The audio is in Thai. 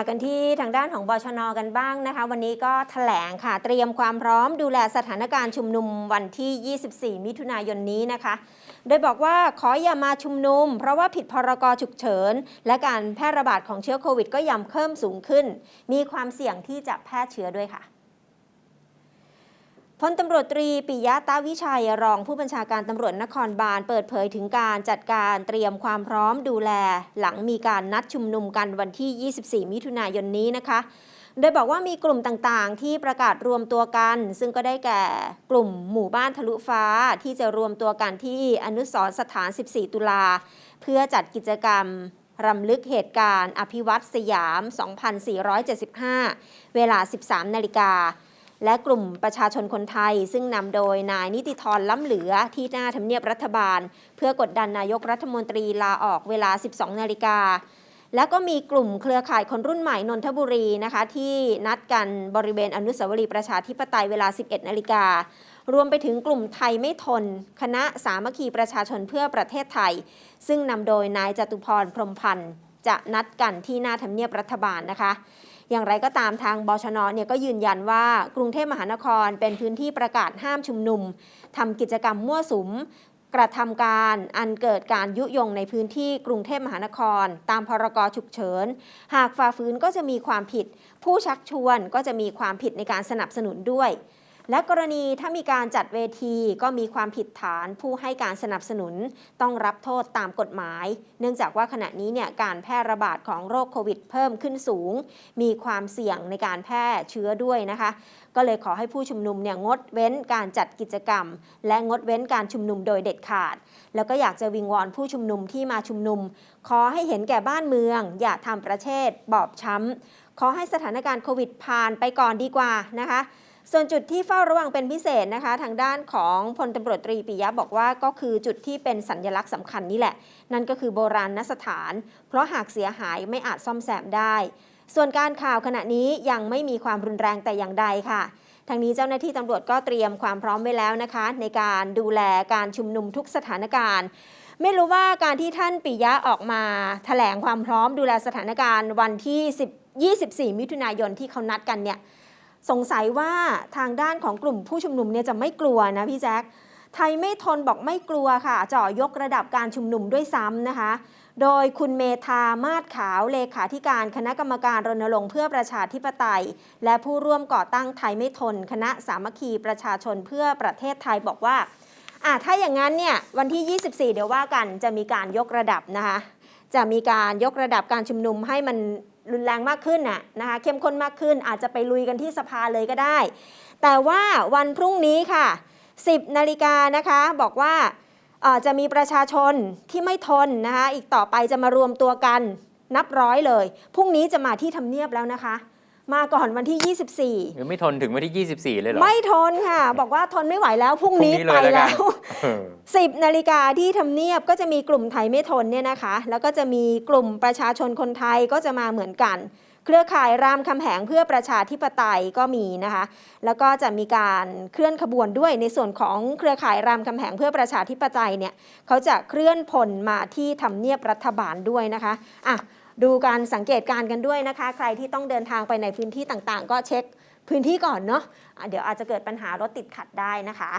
ากันที่ทางด้านของบชนกันบ้างนะคะ วันนี้ก็แถลงค่ะ เตรียมความพร้อมดูแลสถานการณ์ชุมนุมวันที่ 24 มิถุนายนนี้นะคะ โดยบอกว่าขออย่ามาชุมนุม เพราะว่าผิดพรกฉุกเฉิน และการแพร่ระบาดของเชื้อโควิด ก็ย่ำเพิ่มสูงขึ้น มีความเสี่ยงที่จะแพร่เชื้อด้วยค่ะ พลตำรวจตรีปิยะตาวิชัยรองผู้บัญชาการตำรวจนครบาลเปิดเผยถึงการจัดการเตรียมความพร้อมดูแล หลังมีการนัดชุมนุมกันวันที่ 24 มิถุนายนนี้นะคะ โดยบอกว่ามีกลุ่มต่างๆ ที่ประกาศรวมตัวกัน ซึ่งก็ได้แก่กลุ่มหมู่บ้านทะลุฟ้าที่จะรวมตัวกันที่อนุสรสถาน 14 ตุลา เพื่อจัดกิจกรรมรำลึกเหตุการณ์ อภิวัตสยาม 2475 เวลา 13 นาฬิกา และกลุ่มประชาชนคนไทย ซึ่งนำโดยนายนิติธรล้ำเหลือที่หน้าทำเนียบรัฐบาล เพื่อกดดันนายกรัฐมนตรีลาออกเวลา 12 นาฬิกาแล้วก็มีกลุ่มเครือข่ายคนรุ่นใหม่นนทบุรีนะคะที่นัดกันบริเวณอนุสาวรีย์ประชาธิปไตยเวลา 11 นาฬิการวมไปถึงกลุ่มไทยไม่ทน คณะสามัคคีประชาชนเพื่อประเทศไทย ซึ่งนำโดยนายจตุพรพรมพันธ์จะนัดกันที่หน้าทำเนียบรัฐบาลนะคะ อย่างไรก็ตามทางบชนเนี่ยก็ยืนยันว่ากรุงเทพมหานครเป็นพื้นที่ประกาศห้ามชุมนุมทำกิจกรรมมั่วสุม กระทำการอันเกิดการยุยงในพื้นที่กรุงเทพมหานคร ตามพรกฉุกเฉิน หากฝ่าฝืนก็จะมีความผิด ผู้ชักชวนก็จะมีความผิดในการสนับสนุนด้วย และกรณีถ้ามีการจัดเวทีก็มีความผิดฐานผู้ให้การสนับสนุน ต้องรับโทษตามกฎหมาย เนื่องจากว่าขณะนี้เนี่ยการแพร่ระบาดของโรคโควิดเพิ่มขึ้นสูง มีความเสี่ยงในการแพร่เชื้อด้วยนะคะ ก็เลยขอให้ผู้ชุมนุมเนี่ยงดเว้นการจัดกิจกรรม และงดเว้นการชุมนุมโดยเด็ดขาด แล้วก็อยากจะวิงวอนผู้ชุมนุมที่มาชุมนุม ขอให้เห็นแก่บ้านเมือง อย่าทำประเทศบอบช้ำขอให้สถานการณ์โควิดผ่านไปก่อนดีกว่านะคะ ส่วนจุดที่เฝ้าระวังเป็นพิเศษนะคะ ทางด้านของพลตำรวจตรีปิยะบอกว่าก็คือจุดที่เป็นสัญลักษณ์สำคัญนี่แหละ นั่นก็คือโบราณนสถาน เพราะหากเสียหายไม่อาจซ่อมแซมได้ ส่วนการข่าวขณะนี้ยังไม่มีความรุนแรงแต่อย่างใดค่ะทางนี้เจ้าหน้าที่ตำรวจก็เตรียมความพร้อมไว้แล้วนะคะ ในการดูแลการชุมนุมทุกสถานการณ์ ไม่รู้ว่าการที่ท่านปิยะออกมาแถลงความพร้อมดูแลสถานการณ์วันที่10 24 มิถุนายนที่เขานัดกันเนี่ย สงสัยว่าทางด้านของกลุ่มผู้ชุมนุมเนี่ยจะไม่กลัวนะพี่แจ๊คไทยไม่ทนบอกไม่กลัวค่ะจ่อยกระดับการชุมนุมด้วยซ้ำนะคะ โดยคุณเมธามาศขาวเลขาธิการคณะกรรมการรณรงค์เพื่อประชาธิปไตย และผู้ร่วมก่อตั้งไทยไม่ทน คณะสามัคคีประชาชนเพื่อประเทศไทยบอกว่าอะถ้าอย่างนั้นเนี่ยวันที่ 24 เดี๋ยวว่ากันจะมีการยกระดับนะคะ จะมีการยกระดับการชุมนุมให้มัน รุนแรงมากขึ้นน่ะนะคะเข้มข้นมากขึ้นอาจจะไปลุยกันที่สภาเลยก็ได้ แต่ว่าวันพรุ่งนี้ค่ะ 10นาฬิกานะคะบอกว่าจะมีประชาชนที่ไม่ทนนะคะอีกต่อไปจะมารวมตัวกันนับร้อยเลย พรุ่งนี้จะมาที่ทำเนียบแล้วนะคะ มาก่อนวันที่ 24 หรือไม่ทนถึงวันที่ 24 เลยเหรอ ไม่ทนค่ะ บอกว่าทนไม่ไหวแล้วพรุ่งนี้พรุ่งนี้ไปเลยแล้วกันแล้วเออ10 นาฬิกาที่ทำเนียบก็จะมีกลุ่มไทยไม่ทนเนี่ยนะคะ แล้วก็จะมีกลุ่มประชาชนคนไทยก็จะมาเหมือนกัน เครือข่ายรามคำแหงเพื่อประชาธิปไตยก็มีนะคะ แล้วก็จะมีการเคลื่อนขบวนด้วยในส่วนของเครือข่ายรามคำแหงเพื่อประชาธิปไตยเนี่ยเขาจะเคลื่อนพลมาที่ทำเนียบรัฐบาลด้วยนะคะอะ ดูการสังเกตการณ์กันด้วยนะคะ ใครที่ต้องเดินทางไปในพื้นที่ต่างๆ ก็เช็คพื้นที่ก่อนเนาะะเดี๋ยวอาจจะเกิดปัญหารถติดขัดได้นะคะ